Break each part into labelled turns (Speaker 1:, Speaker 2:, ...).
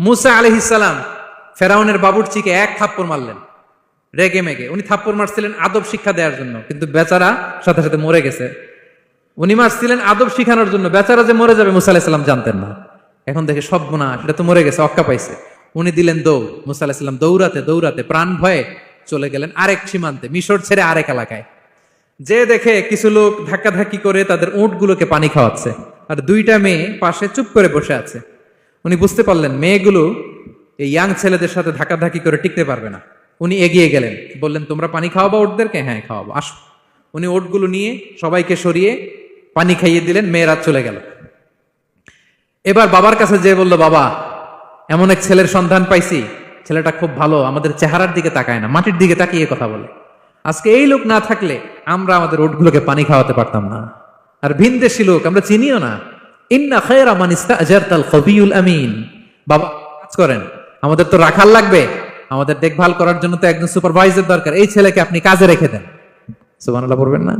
Speaker 1: মুসা আলহিসাল্লাম ফেরাউনের বাবুরচিকে এক থাপ্পড় মারলেন। রেগে মেগে। উনি থাপ্পড় মারছিলেন আদব শিক্ষা দেওয়ার জন্য। কিন্তু বেচারা সাথে সাথে মরে গেছে। উনি মারছিলেন আদব শিখানোর জন্য। বেচারা যে মরে যাবে মুসা আলাহিসাল্লাম জানতেন না। এখন দেখে সব গুণা সেটা তো মরে গেছে, অক্কা পাইছে। উনি দিলেন দৌড়। মুসা আলাহিসাল্লাম দৌড়াতে দৌড়াতে প্রাণ ভয়ে চলে গেলেন আরেক সীমান্তে, মিশর ছেড়ে আরেক এলাকায়। যে দেখে কিছু লোক ধাক্কাধাক্কি করে তাদের উঁটগুলোকে পানি খাওয়াচ্ছে। আর দুইটা মেয়ে পাশে চুপ করে বসে আছে। উনি বুঝতে পারলেন মেয়েগুলো এই ইয়াং ছেলেদের সাথে ধাক্কাধাক্কি করে টিকতে পারবে না। উনি এগিয়ে গেলেন, বললেন, তোমরা পানি খাওয়াবো ওটদেরকে? হ্যাঁ খাওয়াবো। আসো। উনি ওটগুলো নিয়ে সবাইকে সরিয়ে পানি খাইয়ে দিলেন, মেয়েরা চলে গেল। এবার বাবার কাছে যে বলল, বাবা, এমন এক ছেলের সন্ধান পাইছি। ছেলেটা খুব ভালো, আমাদের চেহারার দিকে তাকায় না, মাটির দিকে তাকিয়ে কথা বলে। আজকে এই লোক না থাকলে আমরা আমাদের ওটগুলোকে পানি খাওয়াতে পারতাম না। আর ভিনদেশি লোক, আমরা চিনিও না। ইন্না খায়রা মান ইস্তাজারতাল কবিউল আমিন। বাবা, কাজ করেন। আমাদের তো রাখাল লাগবে। আমাদের দেখভাল করার জন্য তো একজন সুপারভাইজার দরকার। এই ছেলেকে আপনি কাজে রেখে দেন। সুবহানাল্লাহ পড়বেন না?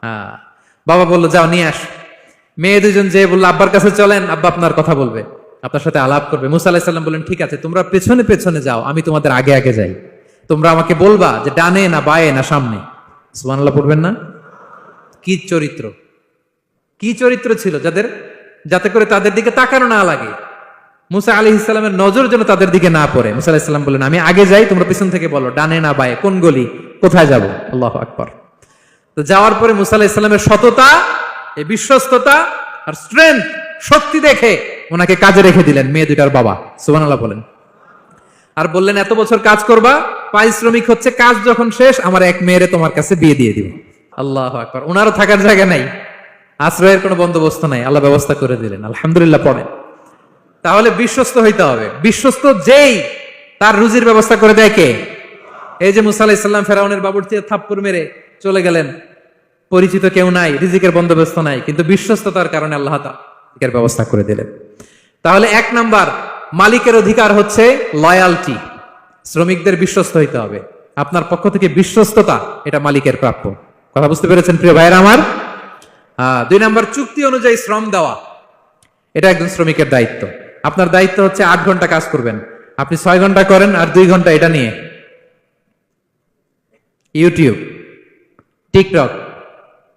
Speaker 1: হ্যাঁ। বাবা বলল, যাও, নিয়ে আস। মেয়ে দুজন যে বলল, আব্বার কাছে চলেন, আব্বা আপনার কথা বলবে। আপনার সাথে আলাপ করবে। মুসা আলাহিসাল্লাম বললেন, ঠিক আছে, তোমরা পেছনে পেছনে যাও, আমি তোমাদের আগে আগে যাই। তোমরা আমাকে বলবা যে ডানে না বায়ে না সামনে। সুবহানাল্লাহ পড়বেন না? কি চরিত্র? কি চরিত্র ছিল যাদের, যাতে করে তাদের দিকে তাকানো না লাগে? মুসা আলি ইসলামের নজর যেন তাদের দিকে না পড়ে। মুসা আলাহ ইসলাম বললেন, আমি আগে যাই, তোমরা পিছন থেকে বলো, ডানে না বায়ে, কোন গলি, কোথায় যাব? আল্লাহ আকবর। তো যাওয়ার পরে মুসা আলাহ ইসলামের সততা, এই বিশ্বস্ততা আর স্ট্রেংথ শক্তি দেখে ওনাকে কাজে রেখে দিলেন মেয়ে দুইটার বাবা। সুবান আল্লাহ বলেন। আর বললেন, এত বছর কাজ করবা, পারিশ্রমিক হচ্ছে কাজ যখন শেষ, আমার এক মেয়েরে তোমার কাছে বিয়ে দিয়ে দিব আল্লাহ আকবর। ওনারও থাকার জায়গা নাই। আশ্রয়ের কোনো বন্দোবস্ত নাই, আল্লাহ ব্যবস্থা করে দিলেন, আলহামদুলিল্লাহ পড়েন। তাহলে বিশ্বস্ত হইতে হবে। বিশ্বস্ত যেই, তার রুজির ব্যবস্থা করে দেয় কে? এই যে মুসা আলাহ ইসলাম ফেরাউনের চেয়ে থাপ্পর মেরে চলে গেলেন, পরিচিত কেউ নাই, রিজিকের বন্দোবস্ত নাই, কিন্তু বিশ্বস্ততার কারণে আল্লাহ তার ব্যবস্থা করে দিলেন। তাহলে এক নাম্বার, মালিকের অধিকার হচ্ছে লয়ালটি শ্রমিকদের বিশ্বস্ত হইতে হবে। আপনার পক্ষ থেকে বিশ্বস্ততা, এটা মালিকের প্রাপ্য। কথা বুঝতে পেরেছেন প্রিয় ভাইয়ের আমার? দুই নাম্বার, চুক্তি অনুযায়ী শ্রম দেওয়া। এটা একজন শ্রমিকের দায়িত্ব। আপনার দায়িত্ব হচ্ছে আট ঘণ্টা কাজ করবেন। আপনি ছয় ঘণ্টা করেন আর দুই ঘণ্টা এটা নিয়ে। ইউটিউব, টিকটক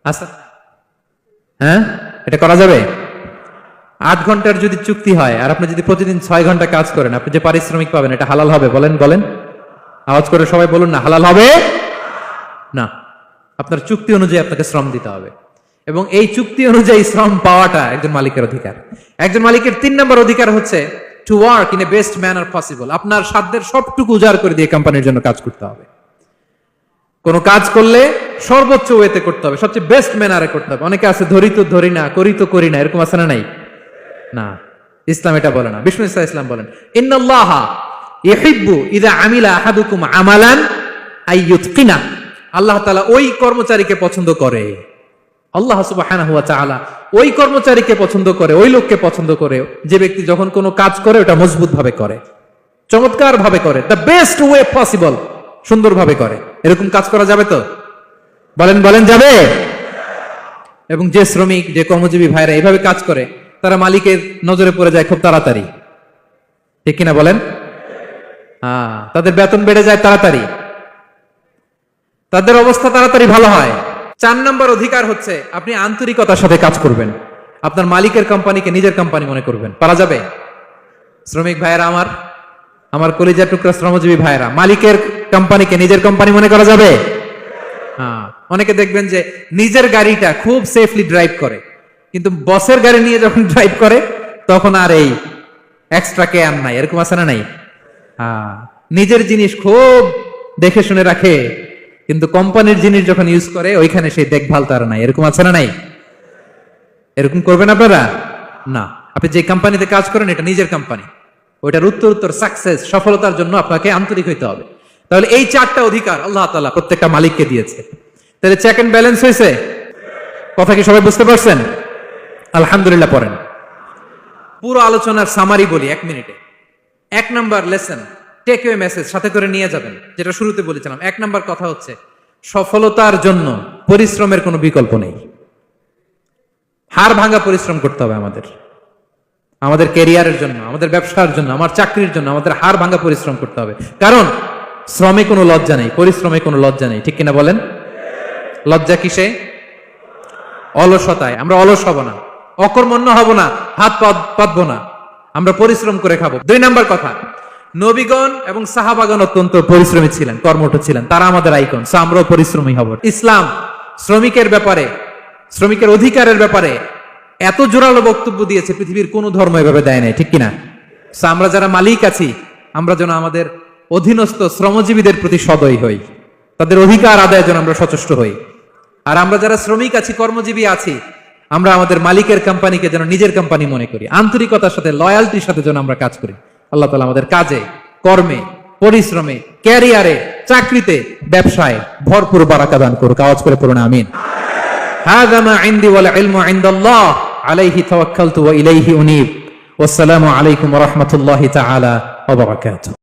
Speaker 1: আচ্ছা হ্যাঁ? এটা করা যাবে? আট ঘণ্টার যদি চুক্তি হয় আর আপনি যদি প্রতিদিন ছয় ঘণ্টা কাজ করেন, আপনি যে পারিশ্রমিক পাবেন, এটা হালাল হবে? বলেন বলেন। আওয়াজ করে সবাই বলুন না, হালাল হবে? না। আপনার চুক্তি অনুযায়ী আপনাকে শ্রম দিতে হবে। এবং এই চুক্তি অনুযায়ী শ্রম পাওয়াটা একজন মালিকের অধিকার। একজন মালিকের তিন নম্বর অধিকার হচ্ছে to work in a best manner possible আপনার সাধ্যের সবটুকু উজাড় করে দিয়ে কোম্পানির জন্য কাজ করতে হবে। কোনো কাজ করলে সর্বোচ্চ ওয়েতে করতে হবে, সবচেয়ে বেস্ট ম্যানারে করতে হবে। অনেকে আছে, ধরি তো, ধরি না, করি তো, করি না এরকম আছে না নাই? না। ইসলাম এটা বলে না। বিষ্ণু ইসলাম ইসলাম বলেন, ইন্নাল্লাহ ইহিব্বু ইদা আমিলা আহাদুকুম আমালান আইয়ুতকিনা আল্লাহ তাআলা ওই কর্মচারীকে পছন্দ করে। আল্লাহ ওয়া ওই কর্মচারীকে পছন্দ করে, ওই লোককে পছন্দ করে, যে ব্যক্তি যখন কোনো কাজ করে, ওটা মজবুত ভাবে করে চমৎকার ভাবে করে দ্য বেস্ট ওয়ে পসিবল সুন্দরভাবে করে। এরকম কাজ করা যাবে তো? বলেন বলেন, যাবে? এবং যে শ্রমিক, যে কর্মজীবী ভাইরা এইভাবে কাজ করে, তারা মালিকের নজরে পড়ে যায় খুব তাড়াতাড়ি। ঠিক কিনা বলেন? হ্যাঁ তাদের বেতন বেড়ে যায় তাড়াতাড়ি। তাদের অবস্থা তাড়াতাড়ি ভালো হয়। চার নম্বর অধিকার হচ্ছে আপনি আন্তরিকতার সাথে কাজ করবেন। আপনার মালিকের কোম্পানিকে নিজের কোম্পানি মনে করবেন। পারা যাবে? শ্রমিক ভাইয়েরা আমার আমার কলিজা টুকরা শ্রমজীবী ভাইয়েরা, মালিকের কোম্পানিকে নিজের কোম্পানি মনে করা যাবে? হ্যাঁ। অনেকে দেখবেন যে নিজের গাড়িটা খুব সেফলি ড্রাইভ করে, কিন্তু বসের গাড়ি নিয়ে যখন ড্রাইভ করে, তখন আর এই এক্সট্রা কেয়ার নাই, এরকম আছে না নাই? হ্যাঁ। নিজের জিনিস খুব দেখে শুনে রাখে। কিন্তু কোম্পানির জিনিস যখন ইউজ করে, ওইখানে সেই দেখভাল তার নাই। এরকম আছে না নাই? এরকম করবেন আপনারা? না। আপনি যে কোম্পানিতে কাজ করেন, এটা নিজের কোম্পানি। ওইটার উত্তর উত্তর সাকসেস সফলতার জন্য আপনাকে আন্তরিক হইতে হবে। তাহলে এই চারটা অধিকার আল্লাহ তাআলা প্রত্যেকটা মালিককে দিয়েছে। তাহলে চেক এন্ড ব্যালেন্স হয়েছে কথা কি সবাই বুঝতে পারছেন? আলহামদুলিল্লাহ, পড়েন। পুরো আলোচনার সামারি বলি, এক মিনিটে। এক number lesson takeaway message সাথে করে নিয়ে যাবেন, যেটা শুরুতে বলেছিলাম। এক নাম্বার কথা হচ্ছে, সফলতার জন্য পরিশ্রমের কোনো বিকল্প নেই। হাড় ভাঙা পরিশ্রম করতে হবে আমাদের। আমাদের ক্যারিয়ারের জন্য, আমাদের ব্যবসার জন্য, আমার চাকরির জন্য আমাদের হাড় ভাঙা পরিশ্রম করতে হবে। কারণ, শ্রমে কোনো লজ্জা নেই, পরিশ্রমে কোনো লজ্জা নেই, ঠিক কিনা বলেন? লজ্জা কিসে? অলসতায়। আমরা অলস হব না, অকর্মণ্য হব না, হাত পাত- পাতবো না। আমরা পরিশ্রম করে খাব। দুই নাম্বার কথা নবীগণ এবং সাহাবাগণ অত্যন্ত পরিশ্রমী ছিলেন, কর্মঠ ছিলেন। তারা আমাদের আইকন, সো আমরাও পরিশ্রমী হব। ইসলাম, শ্রমিকের ব্যাপারে, শ্রমিকের অধিকারের ব্যাপারে এত জোরালো বক্তব্য দিয়েছে, পৃথিবীর কোনো ধর্ম এভাবে দেয় নাই, ঠিক কিনা? আমরা যারা মালিক আছি, আমরা যেন আমাদের অধীনস্থ শ্রমজীবীদের প্রতি সদয় হই। তাদের অধিকার আদায়ের জন্য আমরা সচেষ্ট হই। আর আমরা যারা শ্রমিক আছি, কর্মজীবী আছি, আমরা আমাদের মালিকের কোম্পানিকে যেন নিজের কোম্পানি মনে করি। আন্তরিকতার সাথে লয়ালটির সাথে যেন আমরা কাজ করি। আল্লাহ তালা আমাদের কাজে, কর্মে, পরিশ্রমে, ক্যারিয়ারে, চাকরিতে, ব্যবসায় ভরপুর বারাকা দান করুক। আওয়াজ করে পড়ুন, আমিন। আলাইহি তাওয়াক্কালতু ওয়া ইলাইহি উনীব। ওয়াসসালামু আলাইকুম ওয়া রাহমাতুল্লাহি তাআলা ওয়া বারাকাতুহু।